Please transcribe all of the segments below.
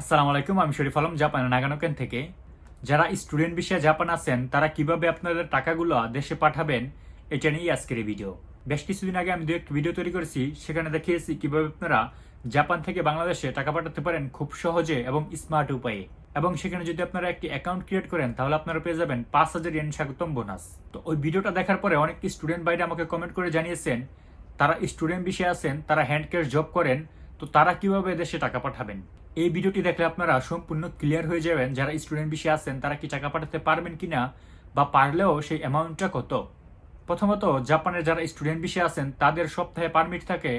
আসসালামু আলাইকুম, আমি শরীফ আলম জাপান নাগানোকেন থেকে। যারা স্টুডেন্ট বিষয়ে জাপান আছেন, তারা কীভাবে আপনাদের টাকাগুলো দেশে পাঠাবেন, এটা নিয়েই আজকের এই ভিডিও। বেশ কিছুদিন আগে আমি দু একটি ভিডিও তৈরি করেছি, সেখানে দেখিয়েছি কীভাবে আপনারা জাপান থেকে বাংলাদেশে টাকা পাঠাতে পারেন খুব সহজে এবং স্মার্ট উপায়ে। এবং সেখানে যদি আপনারা একটি অ্যাকাউন্ট ক্রিয়েট করেন, তাহলে আপনারা পেয়ে যাবেন পাঁচ হাজার ইয়েন স্বাগতম বোনাস। তো ওই ভিডিওটা দেখার পরে অনেক স্টুডেন্ট বাইরে আমাকে কমেন্ট করে জানিয়েছেন, তারা স্টুডেন্ট বিষয়ে আছেন, তারা হ্যান্ড ক্যাশ জব করেন তো তারা কীভাবে দেশে টাকা পাঠাবেন? এই ভিডিওটি দেখলে আপনারা সম্পূর্ণ ক্লিয়ার হয়ে যাবেন যারা স্টুডেন্ট বিষয়ে আছেন, তারা কি টাকা পাঠাতে পারবেন কিনা বা পারলেও সেই অ্যামাউন্টটা কত? প্রথমত, জাপানের যারা স্টুডেন্ট বিষয়ে আছেন, তাদের সপ্তাহে পারমিট থাকে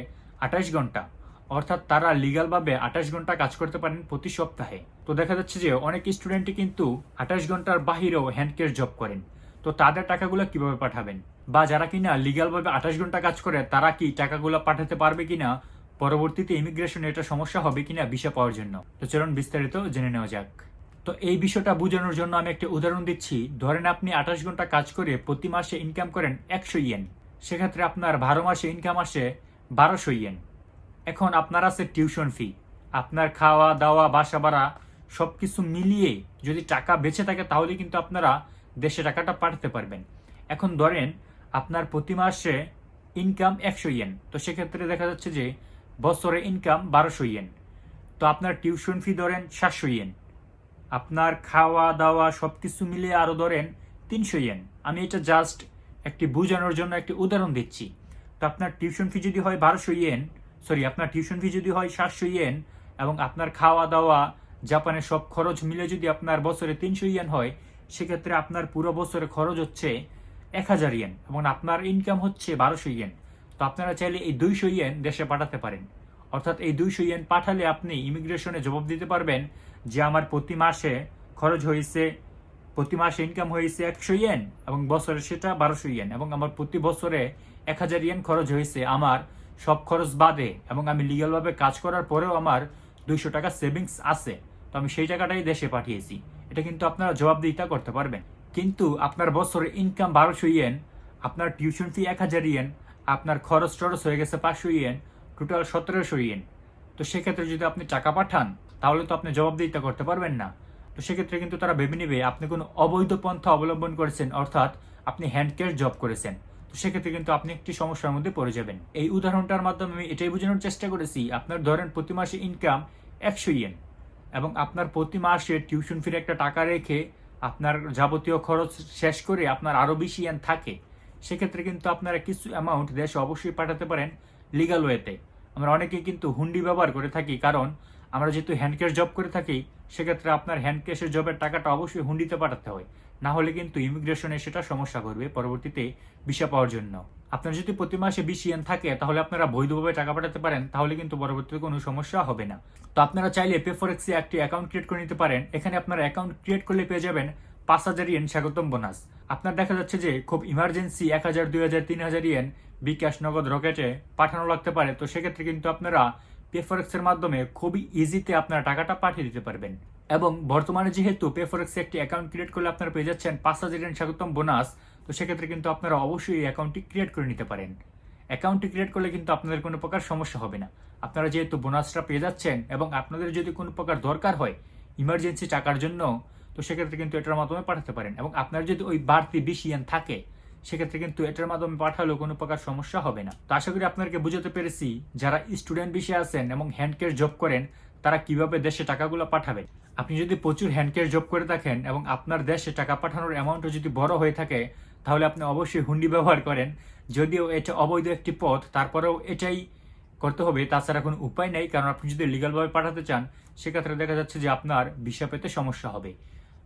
আঠাশ ঘণ্টা। অর্থাৎ তারা লিগালভাবে আঠাশ ঘণ্টা কাজ করতে পারেন প্রতি সপ্তাহে। তো দেখা যাচ্ছে যে অনেক স্টুডেন্টই কিন্তু আঠাশ ঘণ্টার বাহিরেও হ্যান্ড ক্যাশ জব করেন। তো তাদের টাকাগুলো কীভাবে পাঠাবেন? বা যারা কিনা লিগালভাবে আঠাশ ঘণ্টা কাজ করে, তারা কি টাকাগুলো পাঠাতে পারবে কিনা পরবর্তীতে ইমিগ্রেশনে এটা সমস্যা হবে কিনা ভিসা পাওয়ার জন্য। তো চলুন বিস্তারিত জেনে নেওয়া যাক। তো এই বিষয়টা বোঝানোর জন্য আমি একটা উদাহরণ দিচ্ছি। ধরেন আপনি আঠাশ ঘণ্টা কাজ করে প্রতি মাসে ইনকাম করেন একশো ইয়েন সেক্ষেত্রে আপনার বারো মাসে ইনকাম আসে বারোশো ইয়েন এখন আপনার আছে টিউশন ফি আপনার খাওয়া, দাওয়া, বাসা ভাড়া সব কিছু মিলিয়ে যদি টাকা বেঁচে থাকে তাহলে কিন্তু আপনারা দেশে টাকাটা পাঠাতে পারবেন। এখন ধরেন আপনার প্রতি মাসে ইনকাম একশো ইয়েন তো সেক্ষেত্রে দেখা যাচ্ছে যে বছরে ইনকাম বারোশো ইয়েন তো আপনার টিউশন ফি ধরেন সাতশো ইয়েন আপনার খাওয়া, দাওয়া সব কিছু মিলিয়ে আরও ধরেন তিনশো ইয়েন আমি এটা জাস্ট একটি বোঝানোর জন্য একটি উদাহরণ দিচ্ছি। তো আপনার টিউশন ফি যদি হয় বারোশো ইয়েন সরি আপনার টিউশন ফি যদি হয় সাতশো ইয়েন এবং আপনার খাওয়া, দাওয়া জাপানের সব খরচ মিলে যদি আপনার বছরে তিনশো ইয়েন হয়, সেক্ষেত্রে আপনার পুরো বছরে খরচ হচ্ছে এক হাজার ইয়েন এবং আপনার ইনকাম হচ্ছে বারোশো ইয়েন তো আপনারা চাইলে এই দুইশো ইয়েন দেশে পাঠাতে পারেন। অর্থাৎ এই দুইশো ইয়েন পাঠালে আপনি ইমিগ্রেশনে জবাব দিতে পারবেন যে আমার প্রতি মাসে খরচ হয়েছে, প্রতি মাসে ইনকাম হয়েছে একশো ইয়েন এবং বছরে সেটা বারোশো ইয়েন এবং আমার প্রতি বছরে এক হাজার ইয়েন খরচ হয়েছে আমার সব খরচ বাদে এবং আমি লিগালভাবে কাজ করার পরেও আমার দুইশো টাকা সেভিংস আছে। তো আমি সেই টাকাটাই দেশে পাঠিয়েছি। এটা কিন্তু আপনারা জবাব জবাবদিহিতা করতে পারবেন। কিন্তু আপনার বছরে ইনকাম বারোশো ইয়েন আপনার টিউশন ফি এক হাজার ইয়েন আপনার খরচ টরচ হয়ে গেছে পাঁচশো ইয়েন টোটাল সতেরোশো ইয়েন। তো সেক্ষেত্রে যদি আপনি টাকা পাঠান, তাহলে তো আপনি জবাবদিহিতা করতে পারবেন না। তো সেক্ষেত্রে কিন্তু তারা ভেবে নেবে, আপনি কোনো অবৈধ পন্থা অবলম্বন করেছেন, অর্থাৎ আপনি হ্যান্ড ক্যাশ জব করেছেন। তো সেক্ষেত্রে কিন্তু আপনি একটি সমস্যার মধ্যে পড়ে যাবেন। এই উদাহরণটার মাধ্যমে আমি এটাই বোঝানোর চেষ্টা করেছি, আপনার ধরেন প্রতি মাসে ইনকাম একশো ইয়েন এবং আপনার প্রতি মাসে টিউশন ফির একটা টাকা রেখে আপনার যাবতীয় খরচ শেষ করে আপনার আরও বেশি ইয়েন থাকে। সেক্ষেত্রে কিন্তু আপনারা কিছু অ্যামাউন্ট দেশে অবশ্যই পাঠাতে পারেন লিগাল ওয়েতে আমরা অনেকেই কিন্তু হুন্ডি ব্যবহার করে থাকি, কারণ আমরা যেহেতু হ্যান্ড ক্যাশ জব করে থাকি, সেক্ষেত্রে আপনার হ্যান্ড ক্যাশের জবের টাকাটা অবশ্যই হুন্ডিতে পাঠাতে হয়। না হলে কিন্তু ইমিগ্রেশনে সেটা সমস্যা করবে, পরবর্তীতে ভিসা পাওয়ার জন্য। আপনার যদি প্রতি মাসে বিশ ইয়েন থাকে, তাহলে আপনারা বৈধভাবে টাকা পাঠাতে পারেন, তাহলে কিন্তু পরবর্তীতে কোনো সমস্যা হবে না। তো আপনারা চাইলে পে ফরেক্সে একটি অ্যাকাউন্ট ক্রিয়েট করে নিতে পারেন। এখানে আপনারা অ্যাকাউন্ট ক্রিয়েট করলে পেয়ে যাবেন পাঁচ হাজার ইয়েন স্বাগতম বোনাস আপনার দেখা যাচ্ছে যে খুব ইমার্জেন্সি এক হাজার, দুই হাজার, তিন হাজার ইয়েন বিকাশ নগদ রকেটে পাঠানো লাগতে পারে। তো সেক্ষেত্রে কিন্তু আপনারা পেফরেক্সের মাধ্যমে খুবই ইজিতে আপনারা টাকাটা পাঠিয়ে দিতে পারবেন। এবং বর্তমানে যেহেতু পেফরেক্সে একটি অ্যাকাউন্ট ক্রিয়েট করলে আপনারা পেয়ে যাচ্ছেন পাঁচ হাজার ইয়েন স্বাগতম বোনাস তো সেক্ষেত্রে কিন্তু আপনারা অবশ্যই এই অ্যাকাউন্টটি ক্রিয়েট করে নিতে পারেন। অ্যাকাউন্টটি ক্রিয়েট করলে কিন্তু আপনাদের কোনো প্রকার সমস্যা হবে না। আপনারা যেহেতু বোনাসটা পেয়ে যাচ্ছেন এবং আপনাদের যদি কোনো প্রকার দরকার হয় ইমার্জেন্সি টাকার জন্য তো সেক্ষেত্রে কিন্তু এটার মাধ্যমে পাঠাতে পারেন। এবং আপনার যদি ওই বাড়তি বেশি ইয়ান থাকে, সেক্ষেত্রে কিন্তু এটার মাধ্যমে পাঠালেও কোনো প্রকার সমস্যা হবে না। তো আশা করি আপনাদেরকে বুঝাতে পেরেছি যারা স্টুডেন্ট বিষয়ে আছেন এবং হ্যান্ড ক্যাশ জব করেন, তারা কীভাবে দেশে টাকাগুলো পাঠাবেন। আপনি যদি প্রচুর হ্যান্ড ক্যাশ জব করে থাকেন এবং আপনার দেশে টাকা পাঠানোর অ্যামাউন্টও যদি বড় হয়ে থাকে, তাহলে আপনি অবশ্যই হুন্ডি ব্যবহার করেন। যদিও এটা অবৈধ একটি পথ, তারপরেও এটাই করতে হবে। তাছাড়া কোনো উপায় নেই, কারণ আপনি যদি লিগালভাবে পাঠাতে চান, সেক্ষেত্রে দেখা যাচ্ছে যে আপনার ভিসা পেতে সমস্যা হবে।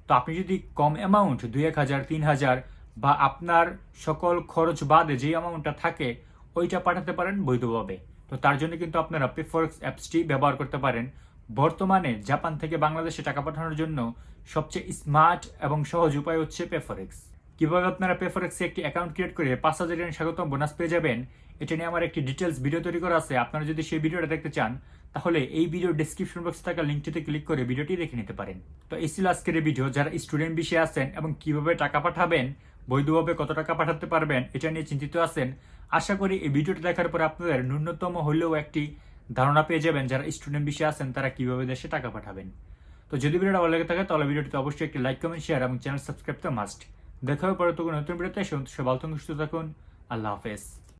তো আপনি যদি কম অ্যামাউন্ট দুই এক হাজার, তিন হাজার বা আপনার সকল খরচ বাদে যে অ্যামাউন্টটা থাকে, ওইটা পাঠাতে পারেন বৈধভাবে। তো তার জন্য কিন্তু আপনারা পেফরেক্স অ্যাপসটি ব্যবহার করতে পারেন। বর্তমানে জাপান থেকে বাংলাদেশে টাকা পাঠানোর জন্য সবচেয়ে স্মার্ট এবং সহজ উপায় হচ্ছে পেফরেক্স কীভাবে আপনারা পেফরেক্সে একটি অ্যাকাউন্ট ক্রিয়েট করে পাঁচ হাজার স্বাগতম বোনাস পেয়ে যাবেন এটা নিয়ে আমার একটি ডিটেলস ভিডিও তৈরি করা আছে। আপনারা যদি সেই ভিডিওটা দেখতে চান, তাহলে এই ভিডিও ডিসক্রিপশন বক্সে থাকা লিঙ্কটিতে ক্লিক করে ভিডিওটি দেখে নিতে পারেন। তো এই ছিল আজকের ভিডিও যারা স্টুডেন্ট বিষয়ে আছেন এবং কীভাবে টাকা পাঠাবেন, বৈধভাবে কত টাকা পাঠাতে পারবেন, এটা নিয়ে চিন্তিত আছেন, আশা করি এই ভিডিওটি দেখার পর আপনাদের ন্যূনতম হলেও একটি ধারণা পেয়ে যাবেন যারা স্টুডেন্ট বিষয়ে আছেন, তারা কীভাবে দেশে টাকা পাঠাবেন। তো যদি ভিডিওটা ভালো লেগে থাকে, তাহলে ভিডিওটিতে অবশ্যই একটি লাইক কমেন্ট শেয়ার এবং চ্যানেল সাবস্ক্রাইব তো মাস্ট দেখা হবে পরে তো নতুন ভিডিওতে সে ভালো সুস্থ থাকুন। আল্লাহ হাফেজ।